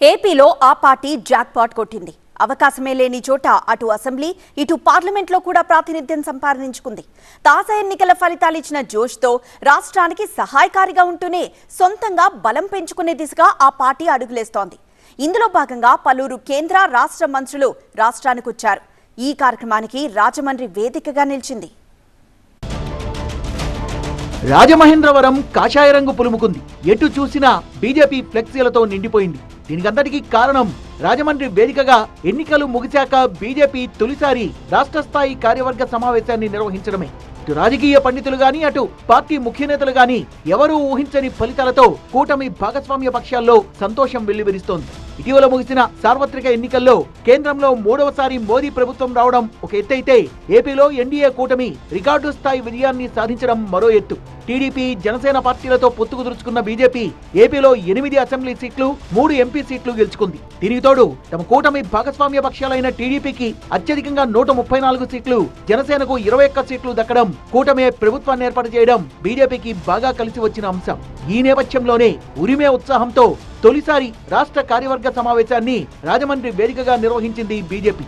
ఏపీలో ఆ party jackpot కొట్టింది. అవకాశమే లేని చోట అటు అసెంబ్లీ ఇటు పార్లమెంట్లో కూడా ప్రాతినిధ్యం సంపాదించుకుంది. తాజా ఎన్నికల ఫలితాలు ఇచ్చిన జోష్తో రాష్ట్రానికి సహాయకారిగా ఉంటూనే సొంతంగా బలం పెంచుకునే దిశగా ఆ పార్టీ అడుగులేస్తోంది. ఇందులో భాగంగా పలువురు కేంద్ర రాష్ట్ర మంత్రులు రాష్ట్రానికి వచ్చారు ఈ కార్యక్రమానికి రాజమండ్రి వేదికగా నిలిచింది. రాజమహేంద్రవరం కాషాయ రంగు పులుముకుంది. ఎటు చూసినా బీజేపీ ఫ్లెక్సీలతో నిండిపోయింది. దీనికంతటికీ కారణం రాజమండ్రి వేదికగా ఎన్నికలు ముగిశాక బీజేపీ తొలిసారి రాష్ట్ర స్థాయి కార్యవర్గ సమావేశాన్ని నిర్వహించడమే. ఇటు రాజకీయ పండితులు గాని అటు పార్టీ ముఖ్య నేతలు గాని ఎవరూ ఊహించని ఫలితాలతో కూటమి భాగస్వామ్య పక్షాల్లో సంతోషం వెల్లివిరుస్తోంది ఇటీవల ముగిసిన సార్వత్రిక ఎన్నికల్లో కేంద్రంలో మూడవసారి మోదీ ప్రభుత్వం రావడం ఒక ఎత్తైతే ఏపీలో ఎన్డీఏ కూటమి రికార్డు స్థాయి విజయాన్ని సాధించడం మరో ఎత్తు. టీడీపీ జనసేన పార్టీలతో పొత్తు కుదుర్చుకున్న బీజేపీ ఏపీలో ఎనిమిది అసెంబ్లీ సీట్లు మూడు ఎంపీ సీట్లు గెలుచుకుంది. దీనికి తోడు తమ కూటమి భాగస్వామ్య పక్షాలైన టీడీపీకి అత్యధికంగా నూట ముప్పై నాలుగు సీట్లు జనసేనకు ఇరవై ఒక్క సీట్లు దక్కడం కూటమే ప్రభుత్వాన్ని ఏర్పాటు చేయడం బీజేపీకి బాగా కలిసి వచ్చిన అంశం. ఈ నేపథ్యంలోనే ఉరిమే ఉత్సాహంతో తొలిసారి రాష్ట్ర కార్యవర్గ సమావేశాన్ని రాజమండ్రి వేదికగా నిర్వహించింది బీజేపీ.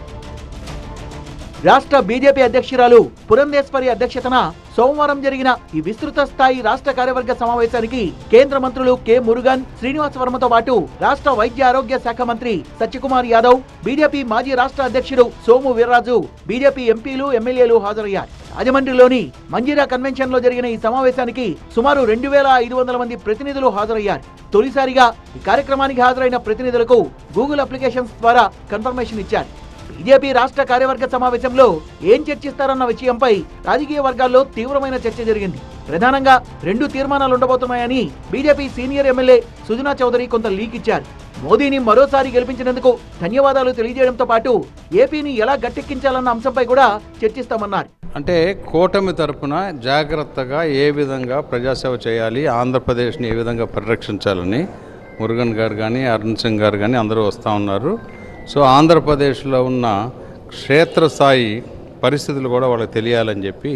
రాష్ట్ర బీజేపీ అధ్యక్షురాలు పురంధేశ్వరి అధ్యక్షతన సోమవారం జరిగిన ఈ విస్తృత స్థాయి రాష్ట్ర కార్యవర్గ సమావేశానికి కేంద్ర మంత్రులు కె మురుగన్ శ్రీనివాస్ వర్మతో పాటు రాష్ట్ర వైద్య ఆరోగ్య శాఖ మంత్రి సత్యకుమార్ యాదవ్ బీజేపీ మాజీ రాష్ట్ర అధ్యక్షుడు సోము వీర్రాజు బీజేపీ ఎంపీలు ఎమ్మెల్యేలు హాజరయ్యారు. రాజమండ్రిలోని మంజీరా కన్వెన్షన్లో జరిగిన ఈ సమావేశానికి సుమారు రెండు వేల ఐదు వందల మంది ప్రతినిధులు హాజరయ్యారు. తొలిసారిగా ఈ కార్యక్రమానికి హాజరైన ప్రతినిధులకు గూగుల్ అప్లికేషన్స్ ద్వారా కన్ఫర్మేషన్ ఇచ్చారు. బీజేపీ రాష్ట్ర కార్యవర్గ సమావేశంలో ఏం చర్చిస్తారన్న విషయంపై రాజకీయ వర్గాల్లో తీవ్రమైన చర్చ జరిగింది. ప్రధానంగా రెండు తీర్మానాలు ఉండబోతున్నాయని BJP senior MLA Sujana Chowdary కొంత లీక్ ఇచ్చారు. మోదీని మరోసారి గెలిపించినందుకు ధన్యవాదాలు తెలియజేయడంతో పాటు ఏపీని ఎలా గట్టెక్కించాలన్న అంశంపై కూడా చర్చిస్తామన్నారు. అంటే కూటమి తరపున జాగ్రత్తగా ఏ విధంగా ప్రజాసేవ చేయాలి ఆంధ్రప్రదేశ్ని ఏ విధంగా పరిరక్షించాలని మురుగన్ గారు కానీ అరుణ్ సింగ్ గారు కానీ అందరూ వస్తూ ఉన్నారు. సో ఆంధ్రప్రదేశ్లో ఉన్న క్షేత్రస్థాయి పరిస్థితులు కూడా వాళ్ళకి తెలియాలని చెప్పి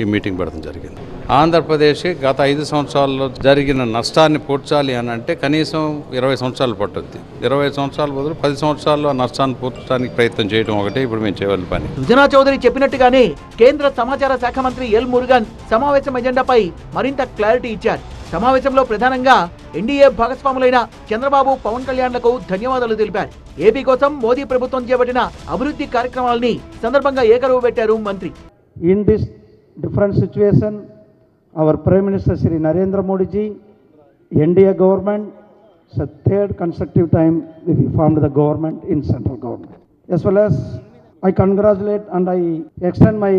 ఈ మీటింగ్ పెడతాం జరిగింది. ఆంధ్రప్రదేశ్ గత ఐదు సంవత్సరాల్లో జరిగిన నష్టాన్ని పూడ్చాలి అని అంటే కనీసం ఇరవై సంవత్సరాలు పట్టుద్ది. ఇరవై సంవత్సరాల బదులు పది సంవత్సరాల్లో ఆ నష్టాన్ని పూడ్చడానికి ప్రయత్నం చేయడం ఒకటే ఇప్పుడు మేము చేయవలసిన పని. సుజనా చౌదరి చెప్పినట్టుగానే కేంద్ర సమాచార శాఖ మంత్రి ఎల్ మురుగన్ సమావేశం ఎజెండాపై మరింత క్లారిటీ ఇచ్చారు. సమావేశంలో ప్రధానంగా ఎన్డీఏ భాగస్వాములైన చంద్రబాబు పవన్ కళ్యాణ్లకు ధన్యవాదాలు తెలిపారు. ఏపీ కోసం మోదీ ప్రభుత్వం చేపట్టిన అభివృద్ధి కార్యక్రమాలని సందర్భంగా ఏకరువు పెట్టారు మంత్రి. In this different situation our prime minister Shri Narendra Modiji NDA government third constructive time formed the government in central government as well as I congratulate and I extend my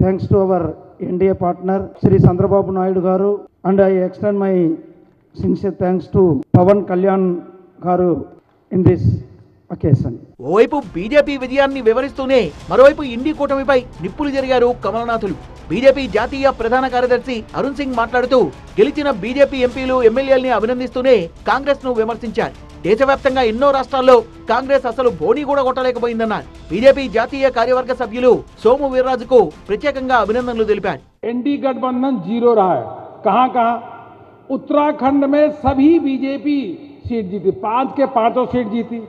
thanks to our NDA partner Shri Chandrababu Naidu garu and I extend my sincere thanks to Pawan Kalyan garu in this occasion ఓవైపు BJP విజయాన్ని వివరిస్తూనే మరోవైపు ఇండి కూటమిపై నిప్పులు జరిగారు కమలనాథులు. BJP జాతీయ ప్రధాన కార్యదర్శి అరుణ్ సింగ్ మాట్లాడుతూ గెలిచిన బీజేపీ ఎంపీలు ఎమ్మెల్యేల్ని అభినందిస్తూనే కాంగ్రెస్ను విమర్శించారు. దేశవ్యాప్తంగా ఎన్నో రాష్ట్రాల్లో కాంగ్రెస్ అసలు బోనీ కూడా కొట్టలేకపోయిందన్నారు. బీజేపీ జాతీయ కార్యవర్గ సభ్యులు సోము వీర్రాజుకు ప్రత్యేకంగా అభినందనలు తెలిపారు. ఎన్డీ గఠబంధన్ జీరో రాయ్. कहाँ कहाँ? उत्तराखंड में सभी बीजेपी सीट जीती। पाँच के पाँचों सीट जीती।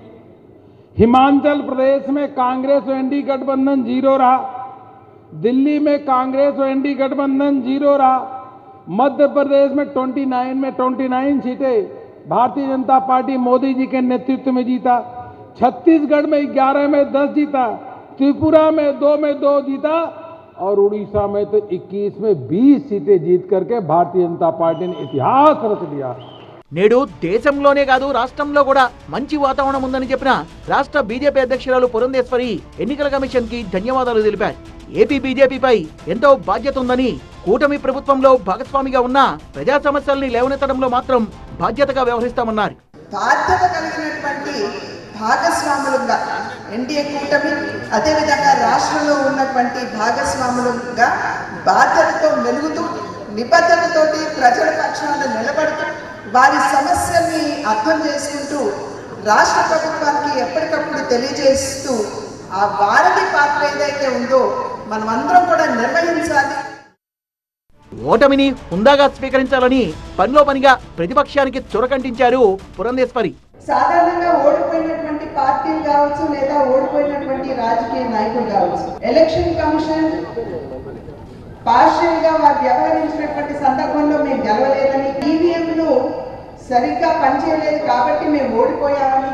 हिमाचल प्रदेश में कांग्रेस और एनडी गठबंधन ज़ीरो रहा। दिल्ली में कांग्रेस और एनडी गठबंधन ज़ीरो रहा। मध्य प्रदेश में 29 में 29 सीटें भारतीय जनता पार्टी मोदी जी के नेतृत्व में जीता। छत्तीसगढ़ में 11 में 10 जीता। त्रिपुरा में दो में दो जीता। और उड़ीसा में तो 21 में 20 सीटें जीत करके भारतीय जनता पार्टी ने इतिहास रच दिया నేడు దేశంలోనే కాదు రాష్ట్రంలో కూడా మంచి వాతావరణం ఉందని చెప్పిన రాష్ట్ర బీజేపీ అధ్యక్షురాలు పురంధేశ్వరి ఎన్నికల కమిషన్ కి ధన్యవాదాలు తెలిపారు ఏపీ బీజేపీపై ఎంతో బాధ్యత ఉందని కూటమి ప్రభుత్వంలో భాగస్వామిగా ఉన్న ప్రజా సమస్యల్ని లేవనెత్తడంలో మాత్రం బాధ్యతగా వ్యవహరిస్తామన్నారు బాధ్యత కలిగినటువంటి భాగస్వాములుగా ఎన్డీఏ కూటమి అదేవిధంగా రాష్ట్రంలో ఉన్నటువంటి భాగస్వాములుగా బాధ్యతతో మెలుగుతూ నిబద్ధతతోటి ప్రజల పక్షాన నిలబడుతూ వారి సమస్యల్ని అర్థం చేసుకుంటూ రాష్ట్ర ప్రభుత్వానికి ఎప్పటికప్పుడు తెలియజేస్తూ ఆ వారధి పాత్ర ఏదైతే ఉందో మనమందరం కూడా నిర్వహించాలి. ఓటమిని హుందాగా స్వీకరించాలని పనిలో పనిగా ప్రతిపక్షానికి చురకంటించారు పురంధేశ్వరి. సాధారణంగా ఓడిపోయినటువంటి పార్టీలు కావచ్చు లేదా ఓడిపోయినటువంటి రాజకీయ నాయకులు కావచ్చు. ఎలక్షన్ కమిషన్ పార్షియల్గా వారు వ్యవహరించినటువంటి సందర్భంలో మేము గెలవలేదని ఈవీఎంలు సరిగ్గా పనిచేయలేదు కాబట్టి మేము ఓడిపోయామని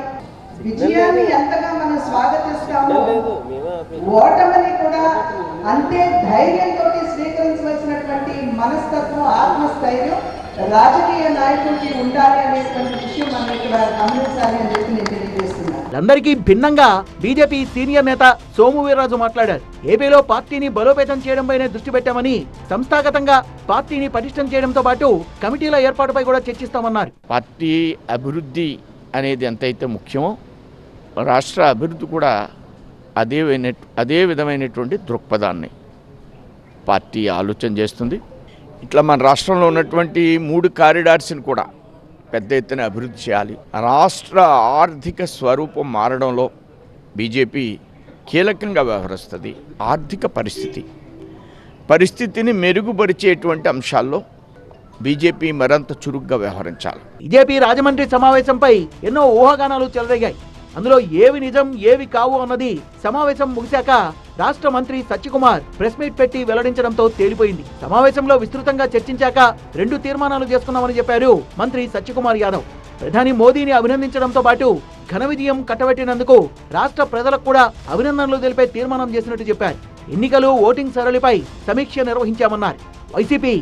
విజయాన్ని ఎంతగా మనం స్వాగతిస్తామో ఓటమిని కూడా అంతే ధైర్యంతో స్వీకరించవలసినటువంటి మనస్తత్వం ఆత్మస్థైర్యం రాజకీయ నాయకుడికి ఉండాలి అనేటువంటి విషయం మనం ఇక్కడ గమనించాలి అని చెప్పి నేను తెలియజేస్తాను వీళ్ళందరికీ భిన్నంగా బీజేపీ సీనియర్ నేత సోము వీర్రాజు మాట్లాడారు. ఏపీలో పార్టీని బలోపేతం చేయడంపైనే దృష్టి పెట్టామని సంస్థాగతంగా పార్టీని పటిష్టం చేయడంతో పాటు కమిటీల ఏర్పాటుపై కూడా చర్చిస్తామన్నారు. పార్టీ అభివృద్ధి అనేది ఎంతైతే ముఖ్యమో రాష్ట్ర అభివృద్ధి కూడా అదే అదే విధమైనటువంటి దృక్పథాన్ని పార్టీ ఆలోచన చేస్తుంది. ఇట్లా మన రాష్ట్రంలో ఉన్నటువంటి మూడు కారిడార్స్ని కూడా పెద్ద ఎత్తున అభివృద్ధి చేయాలి. రాష్ట్ర ఆర్థిక స్వరూపం మారడంలో బీజేపీ కీలకంగా వ్యవహరిస్తుంది. ఆర్థిక పరిస్థితి. పరిస్థితిని మెరుగుపరిచేటువంటి అంశాల్లో బీజేపీ మరింత చురుగ్గా వ్యవహరించాలి. బీజేపీ రాజమండ్రి సమావేశంపై ఎన్నో ఊహాగానాలు చెలరేగాయి. అందులో ఏవి నిజం ఏవి కావు అన్నది సమావేశం ముగిశాక రాష్ట్ర మంత్రి సత్యకుమార్ ప్రెస్ మీట్ పెట్టి వెల్లడించడంతో తేలిపోయింది. సమావేశంలో విస్తృతంగా చర్చించాక రెండు తీర్మానాలు చేసుకున్నామని చెప్పారు మంత్రి సత్యకుమార్ యాదవ్. ప్రధాని మోదీని అభినందించడంతో పాటు ఘన విజయం కట్టబెట్టినందుకు రాష్ట్ర ప్రజలకు కూడా అభినందనలు తెలిపే తీర్మానం చేసినట్టు చెప్పారు. ఎన్నికలు ఓటింగ్ సరళిపై సమీక్ష నిర్వహించామన్నారు. వైసీపీ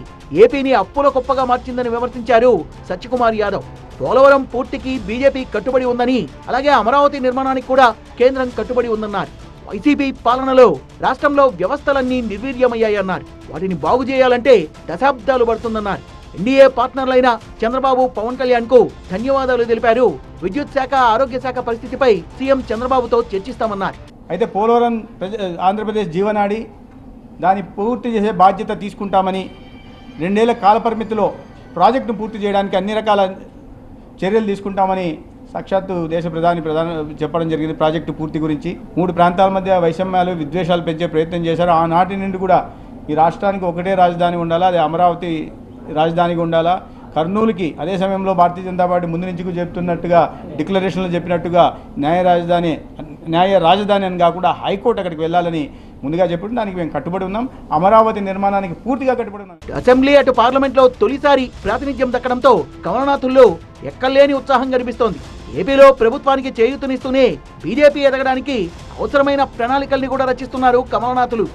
ఏపీని అప్పుల కుప్పగా మార్చిందని విమర్శించారు సత్యకుమార్ యాదవ్. పోలవరం పూర్తికి బీజేపీ కట్టుబడి ఉందని అలాగే అమరావతి నిర్మాణానికి కూడా కేంద్రం కట్టుబడి ఉందన్నారు. వైసీపీ పాలనలో రాష్ట్రంలో వ్యవస్థలన్నీ నిర్వీర్యమయ్యాయన్నారు. వాటిని బాగు చేయాలంటే దశాబ్దాలు పడుతుందన్నారు. ఎన్డీఏ పార్ట్నర్లైన చంద్రబాబు పవన్ కళ్యాణ్కు ధన్యవాదాలు తెలిపారు. విద్యుత్ శాఖ ఆరోగ్య శాఖ పరిస్థితిపై సీఎం చంద్రబాబుతో చర్చిస్తామన్నారు. అయితే పోలవరం ప్రజ ఆంధ్రప్రదేశ్ జీవనాడి దాన్ని పూర్తి చేసే బాధ్యత తీసుకుంటామని రెండేళ్ళ కాలపరిమితిలో ప్రాజెక్టును పూర్తి చేయడానికి అన్ని రకాల చర్యలు తీసుకుంటామని సాక్షాత్తు దేశ ప్రధాని ప్రధాన చెప్పడం జరిగింది ప్రాజెక్టు పూర్తి గురించి. మూడు ప్రాంతాల మధ్య వైషమ్యాలు విద్వేషాలు పెంచే ప్రయత్నం చేశారు. ఆనాటి నుండి కూడా ఈ రాష్ట్రానికి ఒకటే రాజధాని ఉండాలా? అది అమరావతి రాజధానిగా ఉండాలా? కర్నూలుకి అదే సమయంలో భారతీయ జనతా పార్టీ ముందు నుంచి చెప్తున్నట్టుగా డిక్లరేషన్లో చెప్పినట్టుగా న్యాయ రాజధాని న్యాయ రాజధాని అని కాకుండా హైకోర్టు అక్కడికి వెళ్ళాలని ముందుగా చెప్పడం దానికి మేము కట్టుబడి ఉన్నాం. అమరావతి నిర్మాణానికి పూర్తిగా కట్టుబడి ఉన్నాం. అసెంబ్లీ అటు పార్లమెంట్లో తొలిసారి ప్రాతినిధ్యం దక్కడంతో కమలనాథుల్లో ఎక్కలేని ఉత్సాహం కనిపిస్తోంది. ఏపీలో ప్రభుత్వానికి చేయూతనిస్తూనే బీజేపీ ఎదగడానికి అవసరమైన ప్రణాళికల్ని కూడా రచిస్తున్నారు కమలనాథులు.